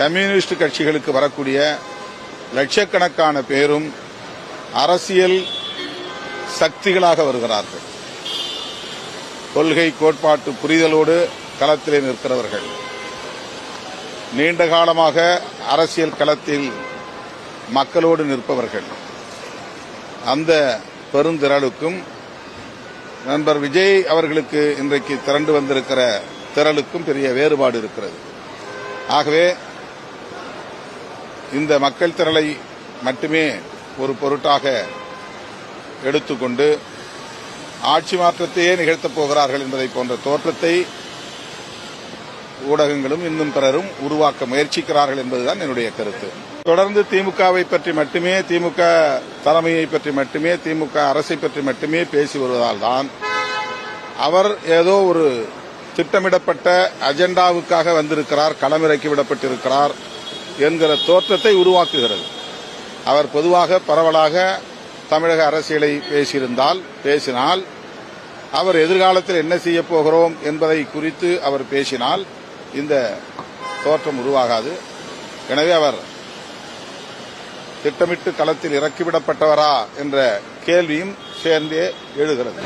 Communist கட்சிகளுக்கு வரக்கூடிய லட்சக்கணக்கான பேரும் அரசியல் சக்திகளாக வருகிறார்கள். கொள்கை கோட்பாட்டு புரிதலோடு களத்திலே நிற்கிறவர்கள். நீண்ட காலமாக அரசியல் களத்தில் மக்களோடு நிற்பவர்கள். அந்த பெருந்திரளுக்கும் நண்பர் விஜய் அவர்களுக்கு இன்றைக்கு திரண்டு வந்திருக்கிற திரளுக்கும் பெரிய வேறுபாடு இருக்கிறது. ஆகவே இந்த மக்கள் திரளை மட்டுமே ஒரு பொருட்டாக எடுத்துக்கொண்டு ஆட்சி மாற்றத்தையே நிகழ்த்தப் போகிறார்கள் என்பதை போன்ற தோற்றத்தை ஊடகங்களும் இன்னும் பிறரும் உருவாக்க முயற்சிக்கிறார்கள் என்பதுதான் என்னுடைய கருத்து. தொடர்ந்து திமுகவை பற்றி மட்டுமே திமுக தலைமையை பற்றி மட்டுமே திமுக அரசை பற்றி மட்டுமே பேசி வருவதால் தான் அவர் ஏதோ ஒரு திட்டமிடப்பட்ட அஜெண்டாவுக்காக வந்திருக்கிறார் களமிறக்கி விடப்பட்டிருக்கிறார். என்கிற தோற்றத்தை உருவாக்குகிறது. அவர் பொதுவாக பரவலாக தமிழக அரசியலை பேசியிருந்தால் பேசினால் அவர் எதிர்காலத்தில் என்ன செய்ய போகிறோம் என்பதை குறித்து அவர் பேசினால் இந்த தோற்றம் உருவாகாது. எனவே அவர் திட்டமிட்டு களத்தில் இறக்கிவிடப்பட்டவரா என்ற கேள்வியும் சேர்ந்தே எழுகிறது.